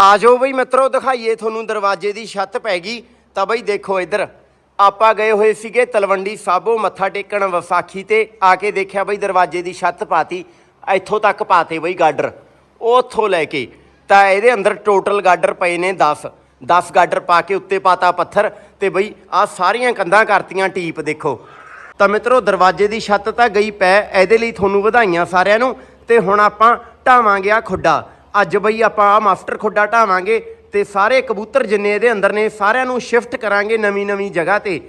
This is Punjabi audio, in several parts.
ਆ ਜਾਓ ਬਈ ਮਿੱਤਰੋ, ਦਿਖਾਈਏ ਤੁਹਾਨੂੰ ਦਰਵਾਜ਼ੇ ਦੀ ਛੱਤ ਪੈ ਗਈ। ਤਾਂ ਬਈ ਦੇਖੋ ਇੱਧਰ, ਆਪਾਂ ਗਏ ਹੋਏ ਸੀਗੇ ਤਲਵੰਡੀ ਸਾਬੋ ਮੱਥਾ ਟੇਕਣ ਵਿਸਾਖੀ ਤੇ। ਆ ਕੇ ਦੇਖਿਆ ਬਈ ਦਰਵਾਜ਼ੇ ਦੀ ਛੱਤ ਪਾਤੀ, ਇੱਥੋਂ ਤੱਕ ਪਾਤੇ ਬਈ ਗਾਡਰ। ਉੱਥੋਂ ਲੈ ਕੇ, ਤਾਂ ਇਹਦੇ ਅੰਦਰ ਟੋਟਲ ਗਾਡਰ ਪਏ ਨੇ 10 10 ਗਾਡਰ ਪਾ ਕੇ ਉੱਤੇ ਪਾਤਾ ਪੱਥਰ ਤੇ ਬਈ ਆ ਸਾਰੀਆਂ ਕੰਧਾਂ ਕਰਤੀਆਂ ਟੀਪ ਦੇਖੋ। ਤਾਂ ਮਿੱਤਰੋ, ਦਰਵਾਜ਼ੇ ਦੀ ਛੱਤ ਤਾਂ ਗਈ ਪੈ, ਇਹਦੇ ਲਈ ਤੁਹਾਨੂੰ ਵਧਾਈਆਂ ਸਾਰਿਆਂ ਨੂੰ। ਤੇ ਹੁਣ ਆਪਾਂ ਢਾਵਾਂਗੇ ਆ ਖੁੱਡਾ। ਅੱਜ ਬਈ ਆਪਾਂ ਆ ਮਾਸਟਰ ਖੁੱਡਾ ਢਾਵਾਂਗੇ ਤੇ ਸਾਰੇ ਕਬੂਤਰ ਜਿੰਨੇ ਇਹਦੇ ਅੰਦਰ ਨੇ, ਸਾਰਿਆਂ ਨੂੰ ਸ਼ਿਫਟ ਕਰਾਂਗੇ ਨਵੀਂ ਨਵੀਂ ਜਗ੍ਹਾ ਤੇ।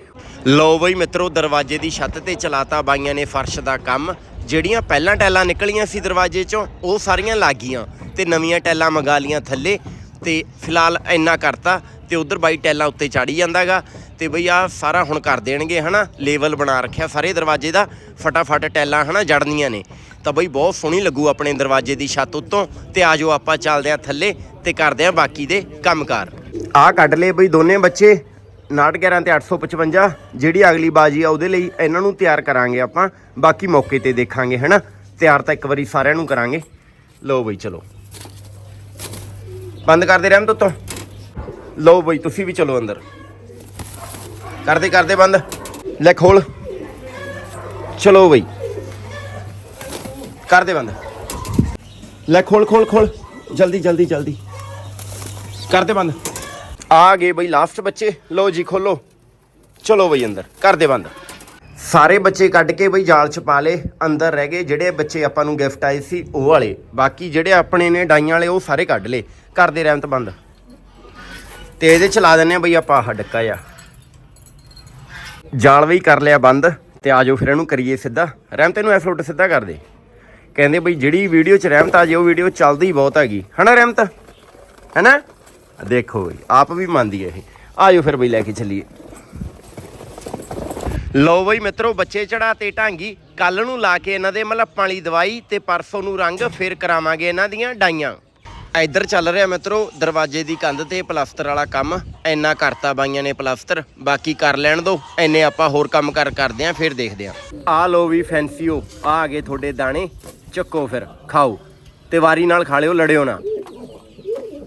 ਲਓ ਬਈ ਮਿੱਤਰੋ, ਦਰਵਾਜ਼ੇ ਦੀ ਛੱਤ ਤੇ ਚਲਾਤਾ ਬਾਈਆਂ ਨੇ ਫਰਸ਼ ਦਾ ਕੰਮ। ਜਿਹੜੀਆਂ ਪਹਿਲਾਂ ਟੈਲਾਂ ਨਿਕਲੀਆਂ ਸੀ ਦਰਵਾਜ਼ੇ ਚੋਂ, ਉਹ ਸਾਰੀਆਂ ਲੱਗ ਗਈਆਂ ਤੇ ਨਵੀਆਂ ਟੈਲਾਂ ਮੰਗਾ ਲੀਆਂ ਥੱਲੇ ਤੇ ਫਿਲਹਾਲ ਇੰਨਾ ਕਰਤਾ ਤੇ ਉਧਰ ਬਾਈ ਟੈਲਾਂ ਉੱਤੇ ਚਾੜੀ ਜਾਂਦਾਗਾ ਤੇ ਬਈ ਆ ਸਾਰਾ ਹੁਣ ਕਰ ਦੇਣਗੇ, ਹਨਾ? ਲੈਵਲ ਬਣਾ ਰੱਖਿਆ ਸਾਰੇ ਦਰਵਾਜ਼ੇ ਦਾ। ਫਟਾਫਟ ਟੈਲਾਂ, ਹਨਾ, ਜੜਨੀਆਂ ਨੇ। ਤਾਂ ਬਈ ਬਹੁਤ ਸੋਹਣੀ ਲੱਗੂ ਆਪਣੇ ਦਰਵਾਜ਼ੇ ਦੀ ਛੱਤ ਉੱਤੋਂ ਤੇ ਆਜੋ ਆਪਾਂ ਚੱਲਦੇ ਆ ਥੱਲੇ ਤੇ ਕਰਦੇ ਆ ਬਾਕੀ ਦੇ ਕੰਮਕਾਰ। ਆ ਕੱਢ ਲਏ ਬਈ ਦੋਨੇ ਬੱਚੇ 911 ਤੇ 855 ਜਿਹੜੀ ਅਗਲੀ ਬਾਜੀ ਆ ਉਹਦੇ ਲਈ ਇਹਨਾਂ ਨੂੰ ਤਿਆਰ ਕਰਾਂਗੇ ਆਪਾਂ, ਬਾਕੀ ਮੌਕੇ ਤੇ ਦੇਖਾਂਗੇ, ਹਨਾ? ਤਿਆਰ ਤਾਂ ਇੱਕ ਵਾਰੀ ਸਾਰਿਆਂ ਨੂੰ ਕਰਾਂਗੇ। ਲਓ ਬਈ, ਚਲੋ। ਬੰਦ ਕਰਦੇ ਰਹਿਮ ਤੋਂ ਲਓ ਬਈ, ਤੁਸੀਂ ਵੀ ਚਲੋ ਅੰਦਰ। ਕਰਦੇ ਕਰਦੇ ਬੰਦ। ਲੈ ਖੋਲ। ਚਲੋ ਬਈ। ਕਰਦੇ ਬੰਦ। ਲੈ ਖੋਲ ਖੋਲ ਖੋਲ। ਜਲਦੀ ਜਲਦੀ ਜਲਦੀ। ਕਰਦੇ ਬੰਦ। ਆ ਗਏ ਬਈ ਲਾਸਟ ਬੱਚੇ। ਲਓ ਜੀ, ਖੋਲੋ। ਚਲੋ ਬਈ ਅੰਦਰ। ਕਰਦੇ ਬੰਦ। ਸਾਰੇ ਬੱਚੇ ਕੱਢ ਕੇ ਬਈ ਜਾਲ ਚ ਪਾ ਲੇ ਅੰਦਰ ਰਹਿ ਗਏ। ਜਿਹੜੇ ਬੱਚੇ ਆਪਾਂ ਨੂੰ ਗਿਫਟ ਆਏ ਸੀ, ਉਹ ਵਾਲੇ। ਬਾਕੀ ਜਿਹੜੇ ਆਪਣੇ ਨੇ ਡਾਈਆਂ ਵਾਲੇ, ਉਹ ਸਾਰੇ ਕੱਢ ਲੇ ਕਰਦੇ ਰਹਿਮਤ ਬੰਦ। ਤੇ ਇਹਦੇ ਚ ਲਾ ਦਿੰਨੇ ਆ ਬਈ ਆਪਾਂ ਆਹ ਡੱਕਾ ਆ ਜਾਲ ਵੀ ਕਰ ਲਿਆ ਬੰਦ। ਤੇ ਆਜੋ ਫਿਰ ਇਹਨੂੰ ਕਰੀਏ ਸਿੱਧਾ। ਰਹਿਮਤ, ਇਹਨੂੰ ਐ ਫਲੋਟ ਸਿੱਧਾ ਕਰ ਦੇ। ਕਹਿੰਦੇ ਬਈ ਜਿਹੜੀ ਵੀਡੀਓ ਚ ਰਹਿਮਤ ਆ, ਜੇ ਉਹ ਵੀਡੀਓ ਚੱਲਦੀ ਬਹੁਤ ਹੈਗੀ। ਹਨਾ ਰਹਿਮਤ? ਹੈਨਾ? ਦੇਖੋ ਬਈ, ਆਪ ਵੀ ਮੰਨਦੀ ਹੈ ਇਹ। ਆਜੋ ਫਿਰ ਬਈ ਲੈ ਕੇ ਚੱਲੀਏ। ਲਓ ਬਈ ਮਿੱਤਰੋ, ਬੱਚੇ ਚੜਾ ਤੇ ਢਾਂਗੀ। ਕੱਲ ਨੂੰ ਲਾ ਕੇ ਇਹਨਾਂ ਦੇ ਮਲੱਪਾਂ ਵਾਲੀ ਦਵਾਈ ਤੇ ਪਰਸੋਂ ਨੂੰ ਰੰਗ ਫਿਰ ਕਰਾਵਾਂਗੇ ਇਹਨਾਂ ਦੀਆਂ ਡਾਈਆਂ। ਇੱਧਰ ਚੱਲ ਰਿਹਾ ਮਿੱਤਰੋ, ਦਰਵਾਜ਼ੇ ਦੀ ਕੰਧ ਤੇ ਪਲਾਸਟਰ ਵਾਲਾ ਕੰਮ। ਇੰਨਾ ਕਰਤਾ ਬਾਈਆਂ ਨੇ ਪਲਾਸਟਰ ਬਾਕੀ ਕਰ ਲੈਣ ਦੋ। ਐਨੇ ਆਪਾਂ ਹੋਰ ਕੰਮ ਕਰ ਕਰਦੇ ਆਂ, ਫਿਰ ਦੇਖਦੇ ਆਂ। ਆ ਲੋ ਵੀ ਫੈਂਸੀਓ ਆ ਆ ਗਏ ਤੁਹਾਡੇ ਦਾਣੇ। ਚੱਕੋ ਫਿਰ, ਖਾਓ ਤੇ ਵਾਰੀ ਨਾਲ ਖਾ ਲਿਓ, ਲੜਿਓ ਨਾ।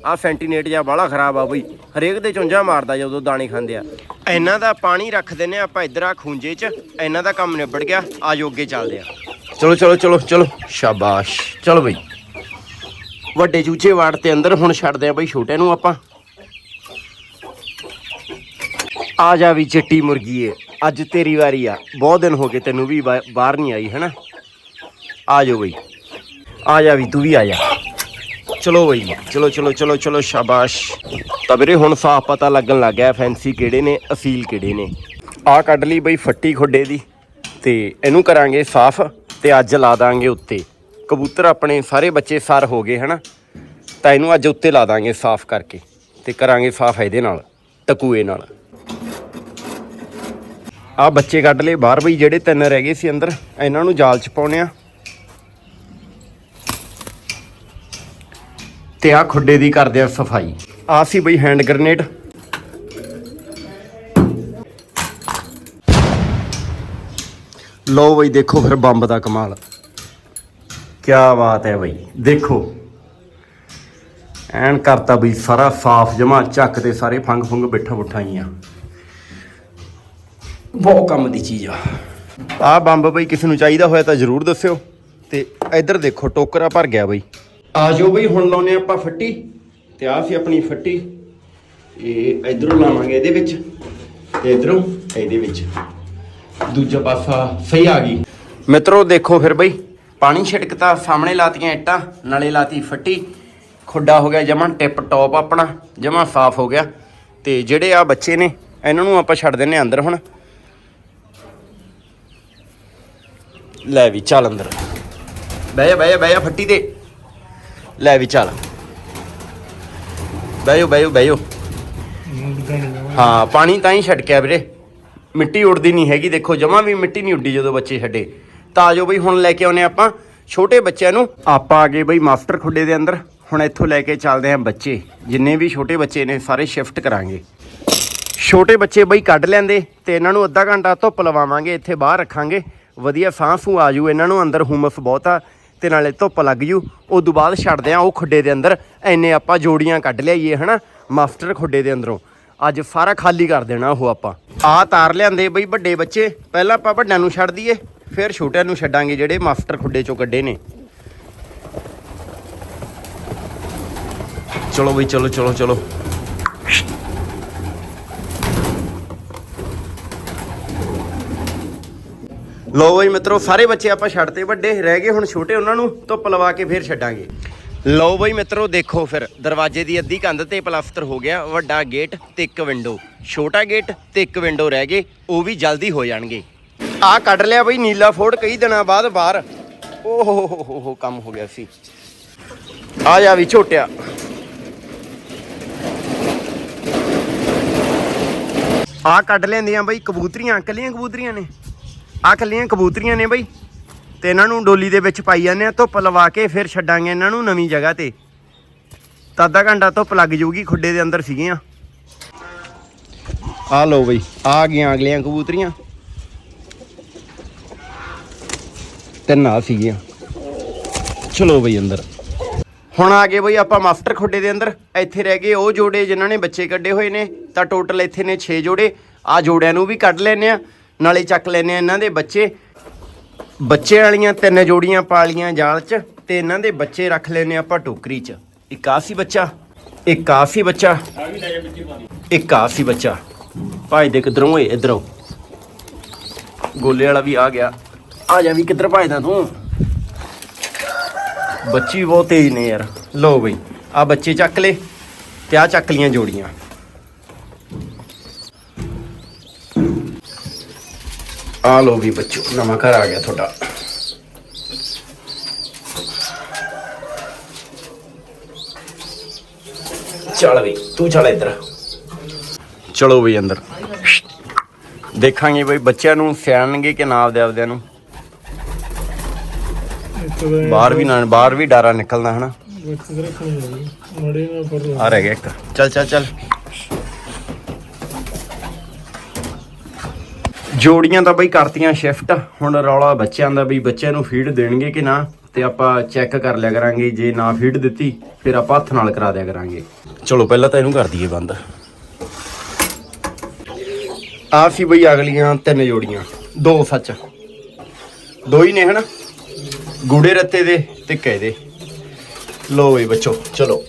ਆ ਫੈਂਟੀਨੇਟ ਜਾਂ ਬਾਹਲਾ ਖਰਾਬ ਆ ਬਈ। ਹਰੇਕ ਦੇ ਚੁੰਝਾ ਮਾਰਦਾ ਜਦੋਂ ਦਾਣੇ ਖਾਂਦੇ ਆ। ਇਹਨਾਂ ਦਾ ਪਾਣੀ ਰੱਖ ਦਿੰਨੇ ਆਪਾਂ ਇੱਧਰ ਆ ਖੂੰਜੇ 'ਚ, ਇਹਨਾਂ ਦਾ ਕੰਮ ਨਿਬੜ ਗਿਆ, ਆ ਜੋ ਅੱਗੇ ਚੱਲਦੇ ਆ। ਚਲੋ ਚਲੋ ਚਲੋ ਚਲੋ, ਸ਼ਾਬਾਸ਼। ਚਲੋ ਬਈ। ਵੱਡੇ ਚੂਚੇ ਵਾੜ ਤੇ ਅੰਦਰ ਹੁਣ ਛੱਡਦੇ ਆ ਬਈ ਛੋਟੇ ਨੂੰ ਆਪਾਂ। ਆ ਜਾ ਵੀ ਚਿੱਟੀ ਮੁਰਗੀ ਏ, ਅੱਜ ਤੇਰੀ ਵਾਰੀ ਆ। ਬਹੁਤ ਦਿਨ ਹੋ ਗਏ ਤੈਨੂੰ ਵੀ ਬਾਹਰ ਨਹੀਂ ਆਈ, ਹੈਨਾ? ਆ ਜਾਓ ਬਈ। ਆ ਜਾ ਵੀ, ਤੂੰ ਵੀ ਆ ਜਾ। ਚਲੋ ਬਈ, ਚਲੋ ਚਲੋ ਚਲੋ ਚਲੋ, ਸ਼ਾਬਾਸ਼। ਤਾਂ ਵੀਰੇ ਹੁਣ ਸਾਫ਼ ਪਤਾ ਲੱਗਣ ਲੱਗ ਗਿਆ ਫੈਂਸੀ ਕਿਹੜੇ ਨੇ, ਅਸੀਲ ਕਿਹੜੇ ਨੇ। ਆ ਕੱਢ ਲਈ ਬਈ ਫੱਟੀ ਖੁੱਡੇ ਦੀ, ਤੇ ਇਹਨੂੰ ਕਰਾਂਗੇ ਸਾਫ਼ ਤੇ ਅੱਜ ਲਾ ਦਾਂਗੇ ਉੱਤੇ। ਕਬੂਤਰ ਆਪਣੇ ਸਾਰੇ ਬੱਚੇ ਸਰ ਹੋ ਗਏ, ਹਨਾ? ਤਾਂ ਇਹਨੂੰ ਅੱਜ ਉੱਤੇ ਲਾ ਦਾਂਗੇ ਸਾਫ਼ ਕਰਕੇ ਤੇ ਕਰਾਂਗੇ ਸਾਫ਼ ਇਹਦੇ ਨਾਲ, ਟਕੂਏ ਨਾਲ। ਆ ਬੱਚੇ ਕੱਢ ਲਏ, ਬਾਹਰ ਬਈ ਜਿਹੜੇ ਤਿੰਨ ਰਹਿ ਗਏ ਸੀ ਅੰਦਰ, ਇਹਨਾਂ ਨੂੰ ਜਾਲ ਚ ਪਾਉਣੇ ਆ ਤੇ ਆ ਖੁੱਡੇ ਦੀ ਕਰਦੇ ਆ ਸਫ਼ਾਈ। ਆ ਸੀ ਬਈ ਹੈਂਡ ਗ੍ਰਨੇਡ ਲੋ ਬਈ ਦੇਖੋ ਫਿਰ ਬੰਬ ਦਾ ਕਮਾਲ। ਕੀ ਬਾਤ ਹੈ ਬਈ। ਦੇਖੋ। ਐਨ ਕਰਤਾ ਬਈ ਸਾਰਾ ਸਾਫ਼ ਜਮਾ, ਚੱਕ ਤੇ ਸਾਰੇ ਫੰਗ ਫੁੰਗ ਬਿੱਠਾ ਆ। ਬਹੁਤ ਕੰਮ ਦੀ ਚੀਜ਼ ਆ। ਆ ਬੰਬ ਬਈ ਕਿਸੇ ਨੂੰ ਚਾਹੀਦਾ ਹੋਇਆ ਤਾਂ ਜਰੂਰ ਦੱਸਿਓ। ਤੇ ਇੱਧਰ ਦੇਖੋ, ਟੋਕਰਾ ਭਰ ਗਿਆ ਬਈ। ਆ ਜਾਓ ਬਈ, ਹੁਣ ਲਾਉਨੇ ਆਪਾਂ ਫੱਟੀ, ਤੇ ਆ ਸੀ ਆਪਣੀ ਫੱਟੀ। ਇਹ ਇਧਰੋਂ ਲਾਵਾਂਗੇ ਇਹਦੇ ਵਿੱਚ, ਤੇ ਇਧਰੋਂ ਇਹਦੇ ਵਿੱਚ। ਦੂਜਾ ਪਾਸਾ ਸਹੀ ਆ ਗਈ। ਮਿੱਤਰੋ, ਦੇਖੋ ਫਿਰ ਬਈ, ਪਾਣੀ ਛਿੜਕਤਾ, ਸਾਹਮਣੇ ਲਾਤੀਆਂ ਇੱਟਾਂ, ਨਾਲੇ ਲਾਤੀ ਫੱਟੀ। ਖੁੱਡਾ ਹੋ ਗਿਆ ਜਮਾਂ ਟਿਪ ਟੌਪ ਆਪਣਾ, ਜਮਾਂ ਸਾਫ਼ ਹੋ ਗਿਆ। ਤੇ ਜਿਹੜੇ ਆ ਬੱਚੇ ਨੇ, ਇਹਨਾਂ ਨੂੰ ਆਪਾਂ ਛੱਡ ਦਿੰਨੇ ਅੰਦਰ ਹੁਣ। ਲੈ ਵੀ, ਚੱਲ ਅੰਦਰ। ਬਹਿ ਜਾ ਬਹਿ ਜਾ ਬਹਿ ਜਾ ਫੱਟੀ ਤੇ। ਲੈ ਵੀ ਚੱਲ। ਬਹਿ ਜਾ ਬਹਿ ਬਹਿ ਜਾ ਹਾਂ, ਪਾਣੀ ਤਾਂ ਹੀ ਛਟਕਿਆ ਵੀਰੇ। ਮਿੱਟੀ ਉੱਡਦੀ ਨਹੀਂ ਹੈਗੀ, ਦੇਖੋ, ਜਮਾਂ ਵੀ ਮਿੱਟੀ ਨਹੀਂ ਉੱਡੀ ਜਦੋਂ ਬੱਚੇ ਛੱਡੇ। ਤਾਂ ਆਜੋ ਬਈ, ਹੁਣ ਲੈ ਕੇ ਆਉਨੇ ਆਪਾਂ ਛੋਟੇ ਬੱਚਿਆਂ ਨੂੰ। ਆਪਾਂ ਆ ਗਏ ਬਈ ਮਾਸਟਰ ਖੁੱਡੇ ਦੇ ਅੰਦਰ। ਹੁਣ ਇੱਥੋਂ ਲੈ ਕੇ ਚੱਲਦੇ ਆਂ ਬੱਚੇ। ਜਿੰਨੇ ਵੀ ਛੋਟੇ ਬੱਚੇ ਨੇ, ਸਾਰੇ ਸ਼ਿਫਟ ਕਰਾਂਗੇ। ਛੋਟੇ ਬੱਚੇ ਬਈ ਕੱਢ ਲੈਂਦੇ ਤੇ ਇਹਨਾਂ ਨੂੰ ਅੱਧਾ ਘੰਟਾ ਧੁੱਪ ਲਵਾਵਾਂਗੇ, ਇੱਥੇ ਬਾਹਰ ਰੱਖਾਂਗੇ। ਵਧੀਆ ਸਾਹ ਸੂ ਆਜੂ ਇਹਨਾਂ ਨੂੰ ਅੰਦਰ ਹੁਮਸ ਬਹੁਤ ਆ। ਤੇ ਨਾਲੇ ਧੁੱਪ ਲੱਗ ਜੂ। ਉਦੋਂ ਬਾਅਦ ਛੱਡਦੇ ਆ ਉਹ ਖੁੱਡੇ ਦੇ ਅੰਦਰ। ਐਨੇ ਆਪਾਂ ਜੋੜੀਆਂ ਕੱਢ ਲਿਆਈਏ, ਹਨਾ? ਮਾਸਟਰ ਖੁੱਡੇ ਦੇ ਅੰਦਰੋਂ। ਅੱਜ ਸਾਰਾ ਖਾਲੀ ਕਰ ਦੇਣਾ ਉਹ ਆਪਾਂ। ਆ ਤਾਰ ਲਿਆਂਦੇ ਬਈ ਵੱਡੇ ਬੱਚੇ। ਪਹਿਲਾਂ ਆਪਾਂ ਵੱਡਿਆਂ ਨੂੰ ਛੱਡ ਦਈਏ, ਫਿਰ ਛੋਟਿਆਂ ਨੂੰ ਛੱਡਾਂਗੇ ਜਿਹੜੇ ਮਾਸਟਰ ਖੁੱਡੇ ਚੋਂ ਕੱਢੇ ਨੇ। ਚਲੋ ਬਈ, ਚਲੋ ਚਲੋ ਚਲੋ। ਲੋ ਬਈ ਮਿੱਤਰੋ, ਸਾਰੇ ਬੱਚੇ ਆਪਾਂ ਛੱਡਤੇ ਵੱਡੇ, ਰਹਿ ਗਏ ਹੁਣ ਛੋਟੇ, ਉਹਨਾਂ ਨੂੰ ਧੁੱਪ ਲਵਾ ਕੇ ਫੇਰ ਛੱਡਾਂਗੇ। ਲਓ ਬਈ ਮਿੱਤਰੋ, ਦੇਖੋ ਫਿਰ, ਦਰਵਾਜ਼ੇ ਦੀ ਅੱਧੀ ਕੰਧ ਤੇ ਪਲਾਸਟਰ ਹੋ ਗਿਆ, ਵੱਡਾ ਗੇਟ ਤੇ ਇੱਕ ਵਿੰਡੋ ਛੋਟਾ ਗੇਟ ਤੇ ਇੱਕ ਵਿੰਡੋ ਰਹਿ ਗਏ, ਉਹ ਵੀ ਜਲਦੀ ਹੋ ਜਾਣਗੇ। ਆ ਕੱਢ ਲਿਆ ਬਈ, ਨੀਲਾ ਫੋੜ, ਕਈ ਦਿਨਾਂ ਬਾਅਦ ਬਾਹਰ। ਓਹ ਹੋ ਹੋ ਹੋ ਹੋ ਕੰਮ ਹੋ ਗਿਆ ਸੀ। ਆ ਜਾ ਵੀ ਛੋਟਿਆ। ਆ ਕੱਢ ਲੈਂਦੀਆਂ ਬਈ, ਕਬੂਤਰੀਆਂ ਕੱਲੀਆਂ ਕਬੂਤਰੀਆਂ ਨੇ। ਆ ਕੱਲੀਆਂ ਕਬੂਤਰੀਆਂ ਨੇ ਬਈ। ਤੇ ਇਹਨਾਂ ਨੂੰ ਡੋਲੀ ਦੇ ਵਿੱਚ ਪਾਈ ਜਾਂਦੇ ਆ, ਧੁੱਪ ਲਵਾ ਕੇ ਫਿਰ ਛੱਡਾਂਗੇ ਇਹਨਾਂ ਨੂੰ ਨਵੀਂ ਜਗ੍ਹਾ ਤੇ। ਤਾਂ ਅੱਧਾ ਘੰਟਾ ਧੁੱਪ ਲੱਗ ਜਾਊਗੀ, ਖੁੱਡੇ ਦੇ ਅੰਦਰ ਸੀਗੀਆਂ ਆ। ਲਓ ਬਈ, ਆ ਗਈਆਂ ਅਗਲੀਆਂ ਕਬੂਤਰੀਆਂ। ਤਿੰਨ ਆ ਸੀਗੀਆਂ ਚਲੋ ਬਈ ਅੰਦਰ। ਹੁਣ ਆ ਗਏ ਬਈ ਆਪਾਂ ਮਾਸਟਰ ਖੁੱਡੇ ਦੇ ਅੰਦਰ। ਇੱਥੇ ਰਹਿ ਗਏ ਉਹ ਜੋੜੇ ਜਿਨ੍ਹਾਂ ਨੇ ਬੱਚੇ ਕੱਢੇ ਹੋਏ ਨੇ, ਤਾਂ ਟੋਟਲ ਇੱਥੇ ਨੇ 6 ਜੋੜੇ। ਆ ਜੋੜਿਆਂ ਨੂੰ ਵੀ ਕੱਢ ਲੈਨੇ ਆ। ਨਾਲੇ ਚੱਕ ਲੈਨੇ ਆ ਇਹਨਾਂ ਦੇ ਬੱਚੇ। ਬੱਚੇ ਵਾਲੀਆਂ ਤਿੰਨ ਜੋੜੀਆਂ ਪਾਲੀਆਂ ਜਾਲ 'ਚ ਤੇ ਇਹਨਾਂ ਦੇ ਬੱਚੇ ਰੱਖ ਲੈਨੇ ਆਪਾਂ ਟੋਕਰੀ 'ਚ। ਇੱਕ ਆ ਸੀ ਬੱਚਾ, ਇੱਕ ਆ ਸੀ ਬੱਚਾ, ਇੱਕ ਆਸੀ ਬੱਚਾ। ਭਾਈ ਦੇ ਕਿਧਰੋਂ ਓਏ, ਇਧਰੋਂ। ਗੋਲੇ ਵਾਲਾ ਵੀ ਆ ਗਿਆ। ਆ ਜਾ ਵੀ ਕਿੱਧਰ ਭਾਜਦਾ ਤੂੰ? ਬੱਚੀ ਵੀ ਬਹੁਤ ਤੇਜ਼ ਨੇ ਯਾਰ। ਲੋ ਬਈ ਆ ਬੱਚੇ ਚੱਕ ਲੈ ਤੇ ਆ ਚੱਕ ਲੀਆਂ ਜੋੜੀਆਂ। ਆ ਲੋ ਵੀ ਬੱਚੋ ਨਵਾਂ ਘਰ ਆ ਗਿਆ ਤੁਹਾਡਾ। ਚੱਲ ਬਈ ਤੂੰ ਚੱਲ ਇੱਧਰ। ਚਲੋ ਬਈ ਅੰਦਰ। ਦੇਖਾਂਗੇ ਬਈ ਬੱਚਿਆਂ ਨੂੰ ਸਿਆਣਨਗੇ ਕਿ ਨਾ ਆਪਦੇ ਆਪਦਿਆਂ ਨੂੰ। ਬਾਹਰ ਵੀ ਨਾ ਬਾਹਰ ਵੀ ਡਾਰਾ ਨਿਕਲਦਾ ਹਨਾ? ਮੜੇ ਨਾ ਪਰ ਆ ਰਹਿ ਗਿਆ ਇੱਕ। ਚੱਲ ਚੱਲ ਚੱਲ। ਜੋੜੀਆਂ ਤਾਂ ਬਈ ਕਰਤੀਆਂ ਸ਼ਿਫਟ ਹੁਣ ਰੌਲਾ ਬੱਚਿਆਂ ਦਾ ਵੀ ਬੱਚਿਆਂ ਨੂੰ ਫੀਡ ਦੇਣਗੇ ਕਿ ਨਾ ਤੇ ਆਪਾਂ ਚੈੱਕ ਕਰ ਲਿਆ ਕਰਾਂਗੇ ਜੇ ਨਾ ਫੀਡ ਦਿੱਤੀ ਫਿਰ ਆਪਾਂ ਹੱਥ ਨਾਲ ਕਰਾ ਦਿਆ ਕਰਾਂਗੇ। ਚਲੋ ਪਹਿਲਾਂ ਤਾਂ ਇਹਨੂੰ ਕਰ ਦਈਏ ਬੰਦ। ਆ ਸੀ ਬਈ ਅਗਲੀਆਂ ਤਿੰਨ ਜੋੜੀਆਂ ਦੋ ਸੱਚ। ਦੋ ਹੀ ਨੇ ਹਨਾ? ਗੂੜੇ ਰੱਤੇ ਦੇ ਤੇ ਕਹੇ ਦੇ। ਲੋ ਵੀ ਬੱਚੋ ਚਲੋ।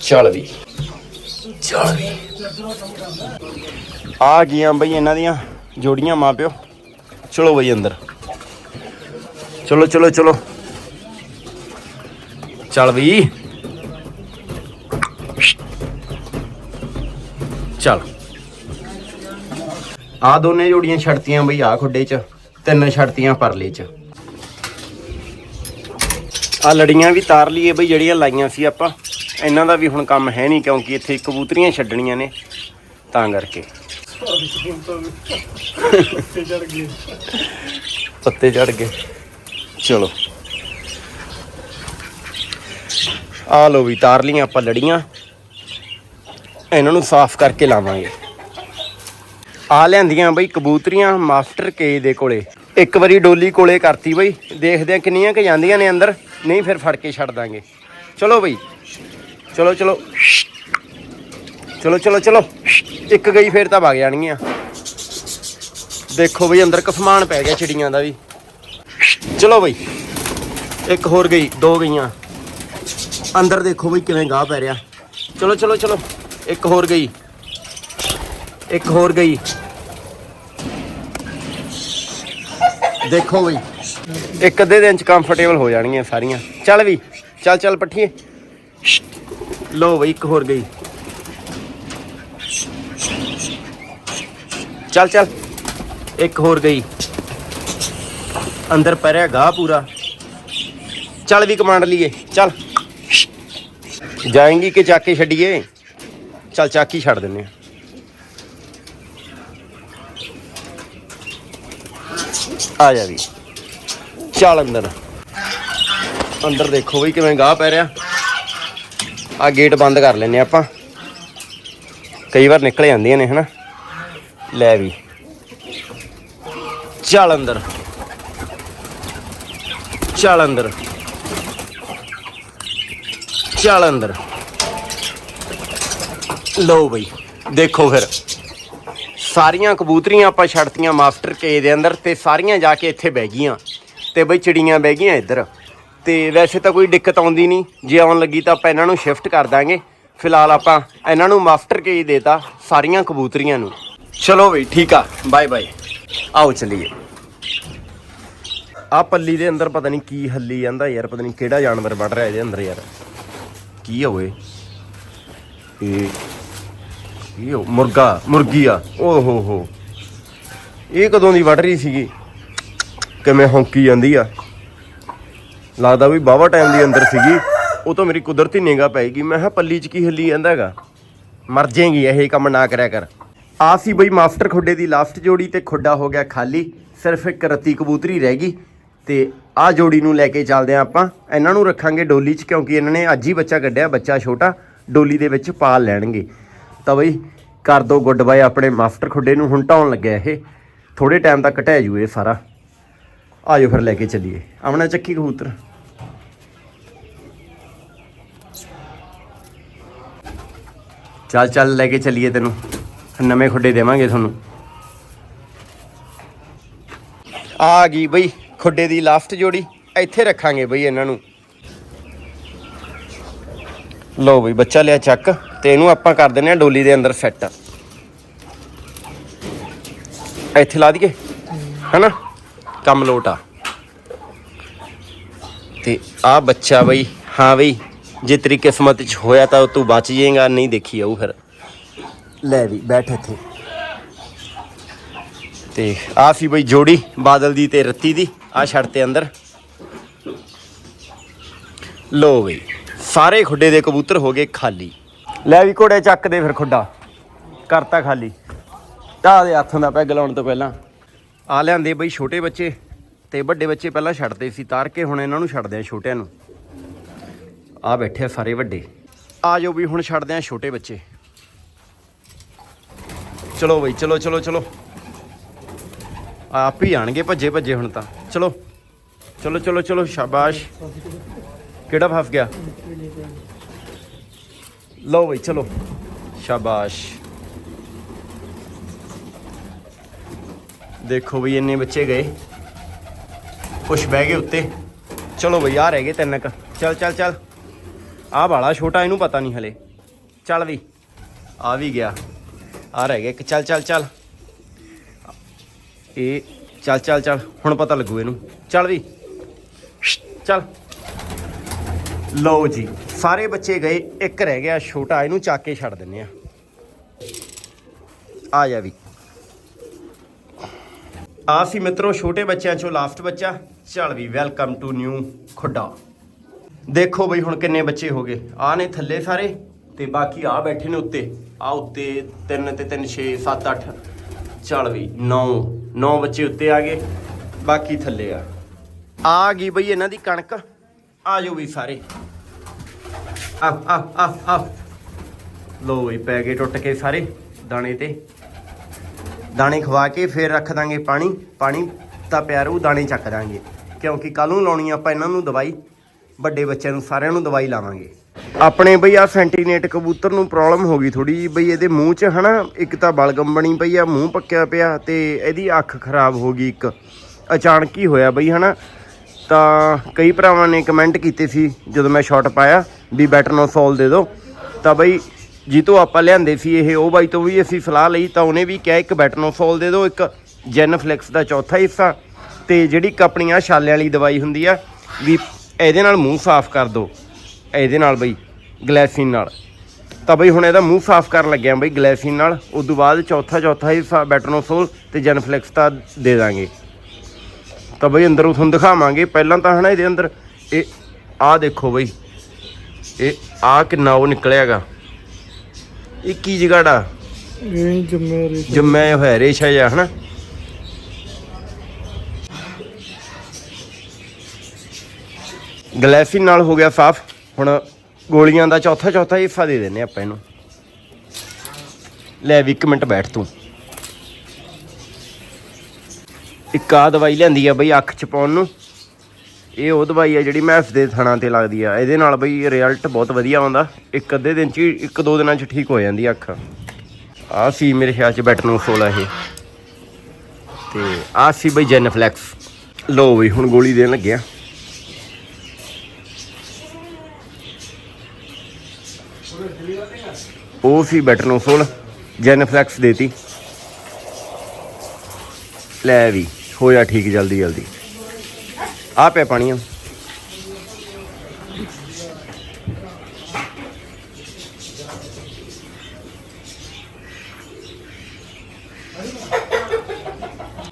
ਚੱਲ ਵੀ। ਚੱਲ ਵੀ। ਆ ਗਈਆਂ ਬਈ ਇਹਨਾਂ ਦੀਆਂ ਜੋੜੀਆਂ ਮਾਪਿਓ ਚਲੋ ਬਈ ਅੰਦਰ। ਚਲੋ ਚਲੋ ਚਲੋ। ਚੱਲ ਬਈ। ਚੱਲ। ਆ ਦੋਨੇ ਜੋੜੀਆਂ ਛੱਡਤੀਆਂ ਬਈ, ਆ ਖੁੱਡੇ 'ਚ, ਤਿੰਨ ਛੱਡਤੀਆਂ ਪਰਲੇ 'ਚ। ਆ ਲੜੀਆਂ ਵੀ ਤਾਰ ਲਈਏ ਬਈ, ਜਿਹੜੀਆਂ ਲਾਈਆਂ ਸੀ ਆਪਾਂ। ਇਹਨਾਂ ਦਾ ਵੀ ਹੁਣ ਕੰਮ ਹੈ ਨਹੀਂ, ਕਿਉਂਕਿ ਇੱਥੇ ਕਬੂਤਰੀਆਂ ਛੱਡਣੀਆਂ ਨੇ। ਤਾਂ ਕਰਕੇ। ਤੇ ਚੜ ਗਏ। ਪੱਤੇ ਚੜ ਗਏ। ਚਲੋ। ਆ ਲੋ ਵੀ ਤਾਰ ਲੀਆਂ ਆਪਾਂ ਲੜੀਆਂ। ਇਹਨਾਂ ਨੂੰ ਸਾਫ਼ ਕਰਕੇ ਲਾਵਾਂਗੇ। ਆ ਲਿਆਂਦੀਆਂ ਬਈ ਕਬੂਤਰੀਆਂ ਮਾਸਟਰ ਕੇ ਦੇ ਕੋਲੇ। ਇੱਕ ਵਾਰੀ ਡੋਲੀ ਕੋਲੇ ਕਰਤੀ ਬਈ। ਦੇਖਦੇ ਆ ਕਿੰਨੀਆਂ ਕ ਜਾਂਦੀਆਂ ਨੇ ਅੰਦਰ। ਨਹੀਂ ਫਿਰ ਫੜ ਕੇ ਛੱਡ ਦਾਂਗੇ। ਚਲੋ ਬਈ। ਚਲੋ ਚਲੋ। ਚਲੋ ਚਲੋ ਚਲੋ। ਇੱਕ ਗਈ ਫੇਰ ਤਾਂ ਵਗ ਜਾਣਗੀਆਂ। ਦੇਖੋ ਬਈ, ਅੰਦਰ ਕਸਮਾਨ ਪੈ ਗਿਆ ਚਿੜੀਆਂ ਦਾ ਵੀ। ਚਲੋ ਬਈ, ਇੱਕ ਹੋਰ ਗਈ, ਦੋ ਗਈਆਂ। ਅੰਦਰ ਦੇਖੋ ਬਈ, ਕਿਵੇਂ ਗਾਹ ਪੈ ਰਿਹਾ। ਚਲੋ ਚਲੋ ਚਲੋ। ਇੱਕ ਹੋਰ ਗਈ। ਇੱਕ ਹੋਰ ਗਈ। ਦੇਖੋ ਬਈ, ਇੱਕ ਅੱਧੇ ਦਿਨ ਚ ਕੰਫਰਟੇਬਲ ਹੋ ਜਾਣਗੀਆਂ ਸਾਰੀਆਂ। ਚੱਲ ਵੀ ਚੱਲ ਚੱਲ, ਪੱਠੀਏ। ਲੋ ਬਈ, ਇੱਕ ਹੋਰ ਗਈ। ਚੱਲ ਚੱਲ। ਇੱਕ ਹੋਰ ਗਈ। ਅੰਦਰ ਪੈ ਰਿਹਾ ਗਾਹ ਪੂਰਾ। ਚੱਲ ਵੀ ਕਮਾਂਡ ਲਈਏ। ਚੱਲ। ਜਾਏਂਗੀ ਕਿ ਚੱਕ ਕੇ ਛੱਡੀਏ? ਚੱਲ, ਚੱਕ ਹੀ ਛੱਡ ਦਿੰਨੇ ਆ। ਆ ਜਾ ਵੀ। ਚੱਲ ਅੰਦਰ। ਅੰਦਰ ਦੇਖੋ ਬਈ ਕਿਵੇਂ ਗਾਹ ਪੈ ਰਿਹਾ। ਆ ਗੇਟ ਬੰਦ ਕਰ ਲੈਨੇ ਆਪਾਂ। ਕਈ ਵਾਰ ਨਿਕਲ ਜਾਂਦੀਆਂ ਨੇ, ਹਨਾ? ਲੈ ਵੀ। ਚੱਲ ਅੰਦਰ। ਚੱਲ ਅੰਦਰ। ਚੱਲ ਅੰਦਰ। ਲਓ ਬਈ, ਦੇਖੋ ਫਿਰ। ਸਾਰੀਆਂ ਕਬੂਤਰੀਆਂ ਆਪਾਂ ਛੱਡਤੀਆਂ ਮਾਸਟਰ ਕੇ ਦੇ ਅੰਦਰ ਤੇ ਸਾਰੀਆਂ ਜਾ ਕੇ ਇੱਥੇ ਬਹਿ ਗਈਆਂ। ਤੇ ਬਈ ਚਿੜੀਆਂ ਬਹਿ ਗਈਆਂ ਇੱਧਰ। ਤੇ ਵੈਸੇ ਤਾਂ ਕੋਈ ਦਿੱਕਤ ਆਉਂਦੀ ਨਹੀਂ। ਜੇ ਆਉਣ ਲੱਗੀ ਤਾਂ ਆਪਾਂ ਇਹਨਾਂ ਨੂੰ ਸ਼ਿਫਟ ਕਰ ਦਾਂਗੇ। ਫਿਲਹਾਲ ਆਪਾਂ ਇਹਨਾਂ ਨੂੰ ਮਾਸਟਰ ਕੇ ਦੇਤਾ ਸਾਰੀਆਂ ਕਬੂਤਰੀਆਂ ਨੂੰ। ਚਲੋ ਬਈ, ਠੀਕ ਆ। Bye bye. ਆਓ ਚਲੀਏ। ਆ ਪੱਲੀ ਦੇ ਅੰਦਰ ਪਤਾ ਨਹੀਂ ਕੀ ਹੱਲੀ ਜਾਂਦਾ ਯਾਰ, ਪਤਾ ਨਹੀਂ ਕਿਹੜਾ ਜਾਨਵਰ ਵੜ ਰਿਹਾ ਇਹਦੇ ਅੰਦਰ ਯਾਰ। ਕੀ ਆ ਇਹ ਇਹ ਮੁਰਗਾ, ਮੁਰਗੀ ਆ। ਓ ਹੋ ਹੋ। ਇਹ ਕਦੋਂ ਦੀ ਵੜ ਰਹੀ ਸੀਗੀ? ਕਿਵੇਂ ਹੌਂਕੀ ਜਾਂਦੀ ਆ? ਲੱਗਦਾ ਵੀ ਬਾਵਾ ਟਾਈਮ ਦੀ ਅੰਦਰ ਸੀਗੀ। ਉਹ ਤਾਂ ਮੇਰੀ ਕੁਦਰਤੀ ਨਿਗਾ ਪੈ ਗਈ। ਮੈਂ ਕਿਹਾ ਪੱਲੀ 'ਚ ਕੀ ਹੱਲੀ ਜਾਂਦਾ ਹੈਗਾ? ਮਰ ਜਾਏਗੀ, ਇਹ ਕੰਮ ਨਾ ਕਰਿਆ ਕਰ। ਆ ਸੀ ਬਈ ਮਾਸਟਰ ਖੁੱਡੇ ਦੀ ਲਾਸਟ ਜੋੜੀ ਤੇ ਖੁੱਡਾ ਹੋ ਗਿਆ ਖਾਲੀ, ਸਿਰਫ ਇੱਕ ਰੱਤੀ ਕਬੂਤਰੀ ਰਹਿ ਗਈ ਤੇ ਆ ਜੋੜੀ ਨੂੰ ਲੈ ਕੇ ਚੱਲਦੇ ਆ ਆਪਾਂ। ਇਹਨਾਂ ਨੂੰ ਰੱਖਾਂਗੇ ਡੋਲੀ 'ਚ ਕਿਉਂਕਿ ਇਹਨਾਂ ਨੇ ਅੱਜ ਹੀ ਬੱਚਾ ਕੱਢਿਆ, ਬੱਚਾ ਛੋਟਾ, ਡੋਲੀ ਦੇ ਵਿੱਚ ਪਾਲ ਲੈਣਗੇ। ਤਾਂ ਬਈ ਕਰ ਦੋ ਗੁੱਡ ਬਾਏ ਆਪਣੇ ਮਾਸਟਰ ਖੁੱਡੇ ਨੂੰ, ਹੁਣ ਢਾਉਣ ਲੱਗਿਆ ਇਹ। ਥੋੜੇ ਟਾਈਮ ਤੱਕ ਘਟਿਆ ਜੂ ਇਹ ਸਾਰਾ। ਆਜੋ ਫਿਰ ਲੈ ਕੇ ਚੱਲੀਏ। ਆਵਣਾ ਚੱਕੀ ਕਬੂਤਰ। ਚੱਲ ਚੱਲ, ਲੈ ਕੇ ਚੱਲੀਏ ਤੈਨੂੰ। ਨਵੇਂ ਖੁੱਡੇ ਦੇਵਾਂਗੇ ਤੁਹਾਨੂੰ। ਆ ਗਈ ਬਈ, ਖੁੱਡੇ ਦੀ ਲਾਸਟ ਜੋੜੀ। ਇੱਥੇ ਰੱਖਾਂਗੇ ਬਈ ਇਹਨਾਂ ਨੂੰ। ਲਓ ਬਈ, ਬੱਚਾ ਲਿਆ ਚੱਕ ਤੇ ਇਹਨੂੰ ਆਪਾਂ ਕਰ ਦਿੰਨੇ ਆ ਡੋਲੀ ਦੇ ਅੰਦਰ ਸੈੱਟ। ਇੱਥੇ ਲਾ ਦਈਏ, ਹਨਾ? ਕੰਮ ਲੋਟ ਆ। ਤੇ ਆ ਬੱਚਾ ਬਈ, ਹਾਂ ਬਈ, ਜੇ ਤੇਰੀ ਕਿਸਮਤ ਚ ਹੋਇਆ ਤਾਂ ਤੂੰ ਬਚ ਜਾਏਗਾ, ਨਹੀਂ ਦੇਖੀ ਆਊ ਫਿਰ। ਲੈ ਵੀ, ਬੈਠ ਇੱਥੇ। ਤੇ ਆ ਸੀ ਬਈ ਜੋੜੀ, ਬਾਦਲ ਦੀ ਤੇ ਰੱਤੀ ਦੀ ਆ ਛੱਡ ਤੇ ਅੰਦਰ। ਲੋ ਬਈ, ਸਾਰੇ ਖੁੱਡੇ ਦੇ ਕਬੂਤਰ ਹੋ ਗਏ ਖਾਲੀ। ਲੈ ਵੀ ਘੋੜੇ ਚੱਕ ਦੇ ਫਿਰ ਖੁੱਡਾ। ਕਰਤਾ ਖਾਲੀ। ਢਾਹ ਦੇ ਹੱਥਾਂ ਦਾ ਪੈਗ ਲਾਉਣ ਤੋਂ ਪਹਿਲਾਂ। ਆ ਲਿਆਂਦੇ ਬਈ ਛੋਟੇ ਬੱਚੇ, ਤੇ ਵੱਡੇ ਬੱਚੇ ਪਹਿਲਾਂ ਛੱਡਦੇ ਸੀ, ਤਾਰ ਕੇ ਹੁਣ ਇਹਨਾਂ ਨੂੰ ਛੱਡਦੇ ਆ ਛੋਟਿਆਂ ਨੂੰ। ਆ ਬੈਠੇ ਆ ਸਾਰੇ ਵੱਡੇ। ਆ ਜਾਓ ਵੀ ਹੁਣ ਛੱਡਦੇ ਆ ਛੋਟੇ ਬੱਚੇ। ਚਲੋ ਬਈ, ਚਲੋ ਚਲੋ ਚਲੋ। ਆਪ ਹੀ ਆਣਗੇ ਭੱਜੇ ਭੱਜੇ ਹੁਣ ਤਾਂ। ਚਲੋ ਚਲੋ ਚਲੋ ਚਲੋ, ਸ਼ਾਬਾਸ਼। ਕਿਹੜਾ ਫਸ ਗਿਆ? ਲਓ ਬਈ, ਚਲੋ। ਸ਼ਾਬਾਸ਼। ਦੇਖੋ ਬਈ, ਇੰਨੇ ਬੱਚੇ ਗਏ। ਕੁਛ ਬਹਿ ਗਏ ਉੱਤੇ। ਚਲੋ ਬਈ ਆ ਰਹਿ ਗਏ ਤਿੰਨ ਕ। ਚੱਲ ਚੱਲ ਚੱਲ। ਆ ਬਾਲਾ ਛੋਟਾ, ਇਹਨੂੰ ਪਤਾ ਨਹੀਂ ਹਲੇ। ਚੱਲ ਵੀ। ਆ ਵੀ ਗਿਆ। ਆ ਰਹਿ ਗਿਆ ਇੱਕ। ਚੱਲ ਚੱਲ ਚੱਲ। ਇਹ ਚੱਲ ਚੱਲ ਚੱਲ। ਹੁਣ ਪਤਾ ਲੱਗੂ ਇਹਨੂੰ। ਚੱਲ ਵੀ। ਚੱਲ। ਲਓ ਜੀ, ਸਾਰੇ ਬੱਚੇ ਗਏ, ਇੱਕ ਰਹਿ ਗਿਆ ਛੋਟਾ, ਇਹਨੂੰ ਚੱਕ ਕੇ ਛੱਡ ਦਿੰਨੇ ਆ। ਆ ਜਾ ਵੀ। ਆ ਸੀ ਮਿੱਤਰੋ, ਛੋਟੇ ਬੱਚਿਆਂ ਚੋਂ ਲਾਸਟ ਬੱਚਾ। ਚੱਲ ਵੀ ਵੈਲਕਮ ਟੂ ਨਿਊ ਖੁੱਡਾ। ਦੇਖੋ ਬਈ ਹੁਣ ਕਿੰਨੇ ਬੱਚੇ ਹੋ ਗਏ। ਆ ਨੇ ਥੱਲੇ ਸਾਰੇ। ਤੇ ਬਾਕੀ ਆ ਬੈਠੇ ਨੇ ਉੱਤੇ। ਆ ਉੱਤੇ 3 ਤੇ 3 6 7 8 ਚੱਲ ਵੀ। 9 9 ਬੱਚੇ ਉੱਤੇ ਆ ਗਏ। ਬਾਕੀ ਥੱਲੇ ਆ। ਆ ਗਈ ਬਈ ਇਹਨਾਂ ਦੀ ਕਣਕ। ਆ ਜਾਓ ਵੀ ਸਾਰੇ। ਆ ਆ ਆ ਆ। ਲੋ ਬਈ, ਪੈ ਗਏ ਟੁੱਟ ਕੇ ਸਾਰੇ ਦਾਣੇ ਤੇ। ਦਾਣੇ ਖਵਾ ਕੇ ਫਿਰ ਰੱਖ ਦਾਂਗੇ ਪਾਣੀ। ਪਾਣੀ ਤਾਂ ਪਿਆ ਦਾਣੇ ਚੱਕ ਦਾਂਗੇ। ਕਿਉਂਕਿ ਕੱਲ ਨੂੰ ਲਾਉਣੀ ਆਪਾਂ ਇਹਨਾਂ ਨੂੰ ਦਵਾਈ। ਵੱਡੇ ਬੱਚਿਆਂ ਨੂੰ ਸਾਰਿਆਂ ਨੂੰ ਦਵਾਈ ਲਾਵਾਂਗੇ। ਆਪਣੇ ਬਈ ਆ ਸੈਂਟੀਨੇਟ ਕਬੂਤਰ ਨੂੰ ਪ੍ਰੋਬਲਮ ਹੋ ਗਈ ਥੋੜੀ ਜੀ ਬਈ ਇਹਦੇ ਮੂੰਹ 'ਚ ਹਨਾ, ਇੱਕ ਤਾਂ ਬਲਗਮ ਬਣੀ ਪਈ ਆ, ਮੂੰਹ ਪੱਕਿਆ ਪਿਆ ਤੇ ਇਹਦੀ ਅੱਖ ਖਰਾਬ ਹੋ ਗਈ ਇੱਕ। ਅਚਾਨਕ ਹੀ ਹੋਇਆ ਬਈ ਹਨਾ। ਤਾਂ ਕਈ ਭਰਾਵਾਂ ਨੇ ਕਮੈਂਟ ਕੀਤੇ ਸੀ, ਜਦੋਂ ਮੈਂ ਸ਼ਾਟ ਪਾਇਆ, ਵੀ ਬੈਟਰਨੋਸੋਲ ਦੇ ਦਿਓ ਤਾਂ ਬਈ ਜਿੱਤੋਂ ਆਪਾਂ ਲਿਆਂਦੇ ਸੀ ਇਹ, ਉਹ ਬਾਈ ਤੋਂ ਵੀ ਅਸੀਂ ਸਲਾਹ ਲਈ, ਤਾਂ ਉਹਨੇ ਵੀ ਕਿਹਾ ਇੱਕ ਬੈਟਨੋਸੋਲ ਦੇ ਦਿਓ ਇੱਕ ਜੈਨਫਲੈਕਸ ਦਾ ਚੌਥਾ ਹਿੱਸਾ। ਤੇ ਜਿਹੜੀ ਇੱਕ ਆਪਣੀ ਆ ਛਾਲਿਆਂ ਵਾਲੀ ਦਵਾਈ ਹੁੰਦੀ ਆ, ਵੀ ਇਹਦੇ ਨਾਲ ਮੂੰਹ ਸਾਫ਼ ਕਰ ਦਿਓ ਇਹਦੇ ਨਾਲ ਬਈ ਗਲੈਸਿਨ ਨਾਲ। ਤਾਂ ਬਈ ਹੁਣ ਇਹਦਾ ਮੂੰਹ ਸਾਫ਼ ਕਰਨ ਲੱਗਿਆ ਬਈ ਗਲੈਸਿਨ ਨਾਲ। ਉਸ ਤੋਂ ਬਾਅਦ ਚੌਥਾ ਚੌਥਾ ਹਿੱਸਾ ਬੈਟਰਨੋਸੋਲ ਤੇ ਜੈਨਫਲੈਕਸ ਦਾ ਦੇ ਦਾਂਗੇ। ਤਾਂ ਬਈ ਅੰਦਰੋਂ ਤੁਹਾਨੂੰ ਦਿਖਾਵਾਂਗੇ। ਪਹਿਲਾਂ ਤਾਂ ਹਨਾ ਇਹਦੇ ਅੰਦਰ ਇਹ ਆਹ ਦੇਖੋ ਬਈ। ਇਹ ਆ ਕਿੰਨਾ ਉਹ ਨਿਕਲਿਆਗਾ ਇਹ ਕੀ ਜਗਾੜਾ ਇਹ ਜੰਮੇ ਰੇ ਜੰਮਿਆ ਹੋਇਆ ਰੇਸ਼ਾ ਜਿਹਾ ਹਨਾ? ਗਲੈਸਿਨ ਨਾਲ ਹੋ ਗਿਆ ਸਾਫ਼। ਹੁਣ ਗੋਲੀਆਂ ਦਾ ਚੌਥਾ ਚੌਥਾ ਹਿੱਸਾ ਦੇ ਦਿੰਨੇ ਆਪਾਂ ਇਹਨੂੰ। ਲੈ ਵੀ ਇੱਕ ਮਿੰਟ ਬੈਠ ਤੂੰ। ਇੱਕ ਆ ਦਵਾਈ ਲਿਆਂਦੀ ਆ ਬਈ ਅੱਖ ਚ ਪਾਉਣ ਨੂੰ। ਇਹ ਉਹ ਦਵਾਈ ਆ ਜਿਹੜੀ ਮੈਫ ਦੇ ਥਣਾ ਤੇ ਲੱਗਦੀ ਆ। ਇਹਦੇ ਨਾਲ ਬਈ ਰਿਜ਼ਲਟ ਬਹੁਤ ਵਧੀਆ ਆਉਂਦਾ। ਇੱਕ ਅੱਧੇ ਦਿਨ ਚ ਹੀ- ਇੱਕ ਦੋ ਦਿਨਾਂ ਚ ਠੀਕ ਹੋ ਜਾਂਦੀ ਅੱਖ। ਆ ਸੀ ਮੇਰੇ ਖਿਆਲ ਚ ਬੈਟਨੋਸੋਲ ਆ ਇਹ। ਤੇ ਆ ਸੀ ਬਈ ਜੈਨਫਲੈਕਸ। ਲੋ ਬਈ ਹੁਣ ਗੋਲੀ ਦੇਣ ਲੱਗਿਆ। ਉਹ ਸੀ ਬੈਟਨੋਸੋਲ ਜੈਨਫਲੈਕਸ ਦੇਤੀ। ਲੈ ਵੀ ਹੋਇਆ ਠੀਕ, ਜਲਦੀ ਜਲਦੀ। ਆ ਪਿਆ ਪਾਣੀ ਆ।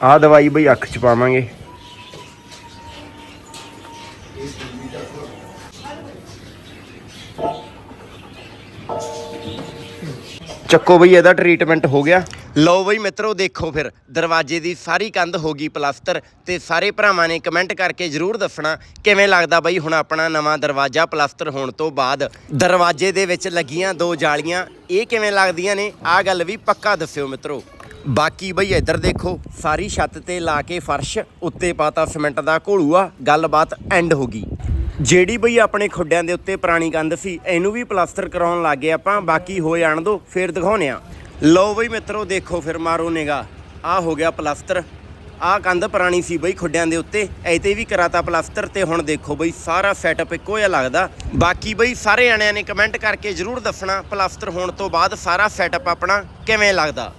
ਆ ਦਵਾਈ ਬਈ ਅੱਖ ਚ ਪਾਵਾਂਗੇ। ਚੱਕੋ ਬਈ, ਇਹਦਾ ਟ੍ਰੀਟਮੈਂਟ ਹੋ ਗਿਆ। ਲਓ ਬਈ ਮਿੱਤਰੋ, ਦੇਖੋ ਫਿਰ, ਦਰਵਾਜ਼ੇ ਦੀ ਸਾਰੀ ਕੰਧ ਹੋ ਗਈ ਪਲਾਸਟਰ ਤੇ ਸਾਰੇ ਭਰਾਵਾਂ ਨੇ ਕਮੈਂਟ ਕਰਕੇ ਜਰੂਰ ਦੱਸਣਾ ਕਿਵੇਂ ਲੱਗਦਾ ਬਈ ਹੁਣ ਆਪਣਾ ਨਵਾਂ ਦਰਵਾਜ਼ਾ ਪਲਾਸਟਰ ਹੋਣ ਤੋਂ ਬਾਅਦ। ਦਰਵਾਜ਼ੇ ਦੇ ਵਿੱਚ ਲੱਗੀਆਂ ਦੋ ਜਾਲੀਆਂ, ਇਹ ਕਿਵੇਂ ਲੱਗਦੀਆਂ ਨੇ? ਆਹ ਗੱਲ ਵੀ ਪੱਕਾ ਦੱਸਿਓ ਮਿੱਤਰੋ। ਬਾਕੀ ਬਈ ਇੱਧਰ ਦੇਖੋ, ਸਾਰੀ ਛੱਤ ਤੇ ਲਾ ਕੇ ਫਰਸ਼, ਉੱਤੇ ਪਾਤਾ ਸਿਮੈਂਟ ਦਾ ਘੋਲੂਆ, ਗੱਲਬਾਤ ਐਂਡ ਹੋ ਗਈ। ਜਿਹੜੀ ਬਈ ਆਪਣੇ ਖੁੱਡਿਆਂ ਦੇ ਉੱਤੇ ਪੁਰਾਣੀ ਕੰਧ ਸੀ, ਇਹਨੂੰ ਵੀ ਪਲਾਸਟਰ ਕਰਾਉਣ ਲੱਗੇ ਆਪਾਂ, ਬਾਕੀ ਹੋ ਜਾਣ ਦੋ, ਫਿਰ ਦਿਖਾਉਨੇ ਆ ਲਓ ਬਈ ਮਿੱਤਰੋ, ਦੇਖੋ ਫਿਰ ਮਾਰੋ ਨਿਗਾ ਆ ਹੋ ਗਿਆ ਪਲਾਸਟਰ। ਆ ਕੰਧ ਪੁਰਾਣੀ ਸੀ ਬਈ ਖੁੱਡਿਆਂ ਦੇ ਉੱਤੇ ਐਤੇ ਵੀ ਕਰਾਤਾ ਪਲਾਸਟਰ ਤੇ ਹੁਣ ਦੇਖੋ ਬਈ ਸਾਰਾ ਸੈਟਅਪ ਇੱਕੋ ਜਿਹਾ ਲੱਗਦਾ। ਬਾਕੀ ਬਈ ਸਾਰੇ ਜਣਿਆਂ ਨੇ ਕਮੈਂਟ ਕਰਕੇ ਜਰੂਰ ਦੱਸਣਾ, ਪਲਾਸਟਰ ਹੋਣ ਤੋਂ ਬਾਅਦ ਸਾਰਾ ਸੈਟਅਪ ਆਪਣਾ ਕਿਵੇਂ ਲੱਗਦਾ।